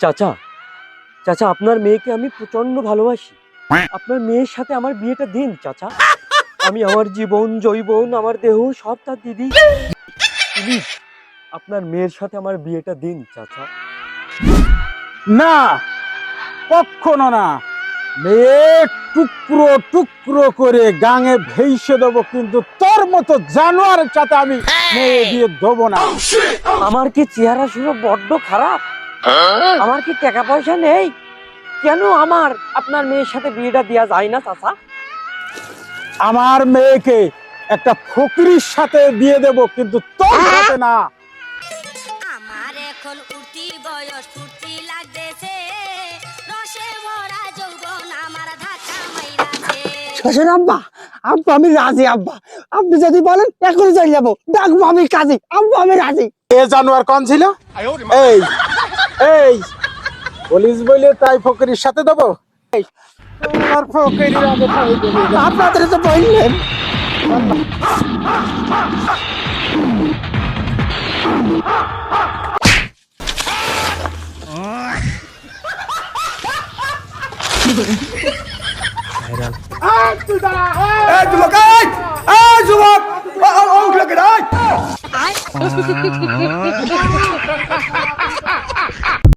চাচা চাচা আপনার মেয়েকে আমি প্রচণ্ড ভালোবাসি। আপনার মেয়ের সাথে আমার বিয়েটা দিন চাচা। আমি আমার জীবন জৈবন আমার দেহ সব তার দিদি প্লিজ আপনার মেয়ের সাথে আমার বিয়েটা দিন চাচা। না কখনো না। মেয়ে টুকরো টুকরো করে গাঙে ভেসে দেবো কিন্তু তোর মতো জানোয়ারের সাথে আমি মেয়ে দিয়ে দেবো না। আমার কি চেহারা শুরু বড্ড খারাপ? আমার কি টাকা পয়সা নেই? কেন আমার আপনার মেয়ের সাথে বিয়েটা দেওয়া যায় না চাচা? আমার মেয়েকে একটা ফকরির সাথে দিয়ে দেবো কিন্তু তোর সাথে না। আমার এখন উঠতি বয়স ফুর্তি লাগতেছে। রসে ভরা যৌবন আমার ধাক্কা মাইরাছে। শ্বশুর আব্বা আব্বা আমি রাজি আব্বা। আপনি যদি বলেন এখনই চলে যাব। ডাকবো আমি কাজে আব্বা আমি রাজি। এ জানোয়ার কোন ছিল? এই এই পুলিশ বলে তাই ফকরির সাথে দেবো তোমার দেবো। আপনাদের তো বললেন